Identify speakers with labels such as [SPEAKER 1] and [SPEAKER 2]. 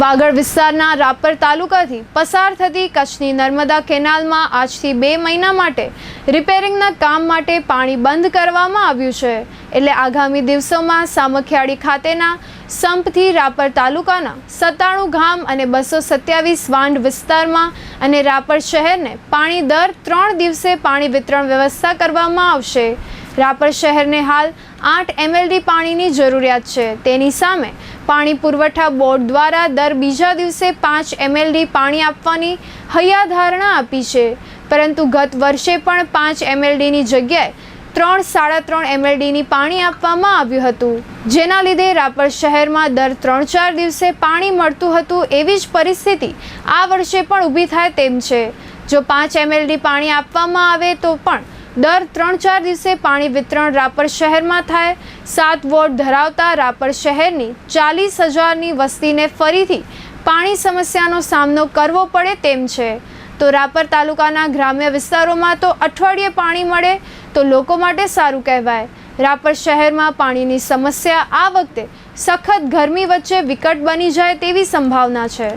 [SPEAKER 1] વાગડ વિસ્તારના રાપર તાલુકાથી પસાર થતી કચ્છની નર્મદા કેનાલમાં આજથી બે મહિના માટે રિપેરિંગના કામ માટે પાણી બંધ કરવામાં આવ્યું છે. એટલે આગામી દિવસોમાં સામખિયાળી ખાતેના સંપથી રાપર તાલુકાના સત્તાણું ગામ અને બસો સત્યાવીસ વાંડ વિસ્તારમાં અને રાપર શહેરને પાણી દર ત્રણ દિવસે પાણી વિતરણ વ્યવસ્થા કરવામાં આવશે. રાપર શહેરને હાલ આઠ એમએલડી પાણીની જરૂરિયાત છે. તેની સામે પાણી પુરવઠા બોર્ડ દ્વારા દર બીજા દિવસે પાંચ એમએલડી પાણી આપવાની હૈયાધારણા આપી છે. પરંતુ ગત વર્ષે પણ પાંચ એમએલડીની જગ્યાએ ત્રણ સાડા ત્રણ એમએલડીની પાણી આપવામાં આવ્યું હતું. જેના લીધે રાપર શહેરમાં દર ત્રણ ચાર દિવસે પાણી મળતું હતું એવી જ પરિસ્થિતિ આ વર્ષે પણ ઊભી થાય તેમ છે. જો પાંચ એમએલડી પાણી આપવામાં આવે તો પણ દર ત્રણ ચાર દિવસે પાણી વિતરણ રાપર શહેરમાં થાય. સાત વોર્ડ ધરાવતા રાપર શહેરની ચાલીસ હજારની વસ્તીને ફરીથી પાણી સમસ્યાનો સામનો કરવો પડે તેમ છે. તો રાપર તાલુકાના ગ્રામ્ય વિસ્તારોમાં તો અઠવાડિયે પાણી મળે તો લોકો માટે સારું કહેવાય. રાપર શહેરમાં પાણીની સમસ્યા આ વખતે સખત ગરમી વચ્ચે વિકટ બની જાય તેવી સંભાવના છે.